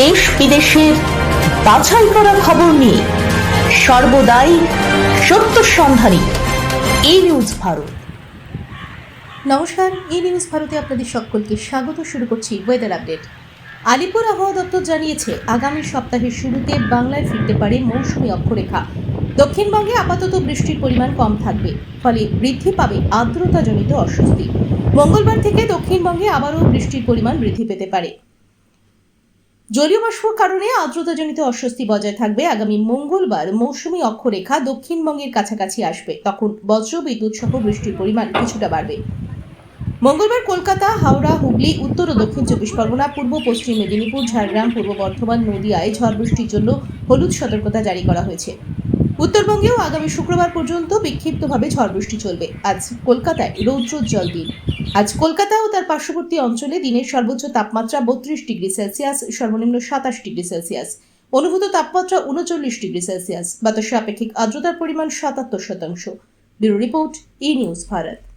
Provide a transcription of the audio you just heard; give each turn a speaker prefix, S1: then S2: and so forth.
S1: দেশ বিদেশের বাছাই করা খবর নিয়ে সর্বদাই সত্য সন্ধানী এই নিউজ ভারত।
S2: নমস্কার ই নিউজ ভারতে আপনাদের সকলকে স্বাগত, শুরু করছি ওয়েদার আপডেট আলিপুর আবহাওয়া দপ্তর জানিয়েছে, আগামী সপ্তাহের শুরুতে বাংলায় ফিরতে পারে মৌসুমী অক্ষরেখা। দক্ষিণবঙ্গে আপাতত বৃষ্টির পরিমাণ কম থাকবে, ফলে বৃদ্ধি পাবে আর্দ্রতাজনিত অস্বস্তি। মঙ্গলবার থেকে দক্ষিণবঙ্গে আবারও বৃষ্টির পরিমাণ বৃদ্ধি পেতে পারে। জলীয় বাষ্পর কারণে আর্দ্রতাজনিত অস্বস্তি বজায় থাকবে। আগামী মঙ্গলবার মৌসুমী অক্ষরেখা দক্ষিণবঙ্গের কাছাকাছি আসবে। তখন বজ্র বিদ্যুৎ সহ বৃষ্টির পরিমাণ কিছুটা বাড়বে। মঙ্গলবার কলকাতা, হাওড়া, হুগলি, উত্তর ও দক্ষিণ চব্বিশ পরগনা, পূর্ব, পশ্চিম মেদিনীপুর, ঝাড়গ্রাম, পূর্ব বর্ধমান, নদিয়ায় ঝড় বৃষ্টির জন্য হলুদ সতর্কতা জারি করা হয়েছে। উত্তরবঙ্গেও আগামী শুক্রবার পর্যন্ত বিক্ষিপ্তভাবে ঝড় বৃষ্টি চলবে। আজ কলকাতায় রৌদ্রোজ্জ্বল দিন। আজ কলকাতা ও তার পার্শ্ববর্তী অঞ্চলে দিনের সর্বোচ্চ তাপমাত্রা বত্রিশ ডিগ্রি সেলসিয়াস, সর্বনিম্ন সাতাশ ডিগ্রি সেলসিয়াস। অনুভূত তাপমাত্রা উনচল্লিশ ডিগ্রি সেলসিয়াস। বাতাসে আপেক্ষিক আর্দ্রতার পরিমাণ সাতাত্তর শতাংশ। Bureau report, E news, Bharat.